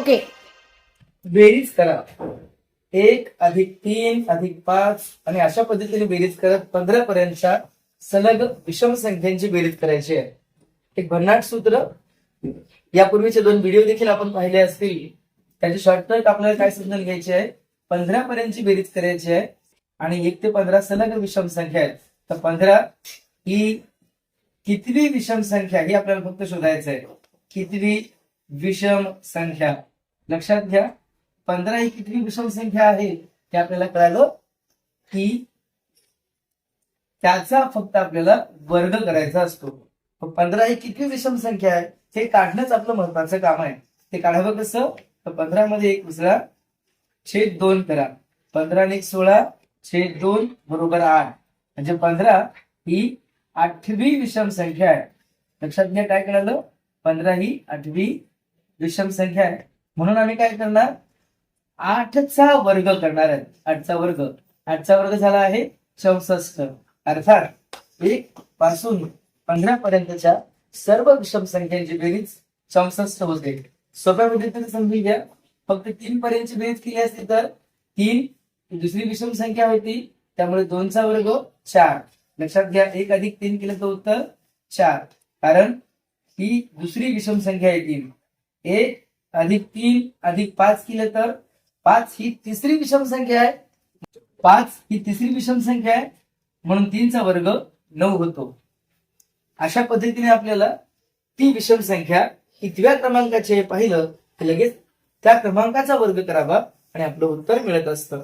Okay. बेरीज करा. एक अधिक तीन अधिक पाच आणि अशा पद्धतीने बेरीज करत पंधरा पर्यंतच्या सलग विषम संख्यांची बेरीज करायची आहे. एक भन्नाट सूत्र. यापूर्वीचे दोन व्हिडिओ देखील आपण पाहिले असतील. त्याचे शॉर्टकट आपल्याला काय सिग्नल घ्यायचे आहे? पंधरा पर्यंतची बेरीज करायची आहे. आणि एक ते पंधरा सलग विषम संख्या आहेत. तर पंधरा ही कितवी विषम संख्या ही आपल्याला फक्त शोधायचं आहे. कितवी विषम संख्या? लक्षात घ्या पंधरा ही कितवी विषम संख्या आहे हे आपल्याला कळालं की त्याचा फक्त आपल्याला वर्ग करायचा असतो. पंधरा ही कितवी विषम संख्या आहे हे काढणंच आपलं महत्वाचं काम आहे. ते काढावं कसं? तर पंधरा मध्ये एक दुसरा छेद दोन करा. पंधरा आणि एक सोळा छेद दोन बरोबर आठ. म्हणजे पंधरा ही आठवी विषम संख्या आहे. लक्षात घ्या काय कळालं? पंधरा ही आठवी विषम संख्या आहे. म्हणून आम्ही काय करणार? आठचा वर्ग करणार आहे आठचा वर्ग. आठचा वर्ग झाला आहे चौसष्ट. अर्थात एक पासून पंधरा पर्यंतच्या सर्व विषम संख्यांची बेरीज चौसष्ट होते. सोप्या पद्धतीने समजून घ्या. फक्त तीन पर्यंतची बेरीज केली असती तर तीन दुसरी विषम संख्या होती. त्यामुळे दोनचा वर्ग चार. लक्षात घ्या एक अधिक तीन केलं तर उत्तर चार. कारण ही दुसरी विषम संख्या आहे तीन. एक अधिक तीन अधिक पाच केलं तर पाच ही तिसरी विषम संख्या आहे. पाच ही तिसरी विषम संख्या आहे. म्हणून तीनचा वर्ग नऊ होतो. अशा पद्धतीने आपल्याला ती विषम संख्या कितव्या क्रमांकाची पाहिलं की लगेच त्या क्रमांकाचा वर्ग करावा आणि आपलं उत्तर मिळत असतं.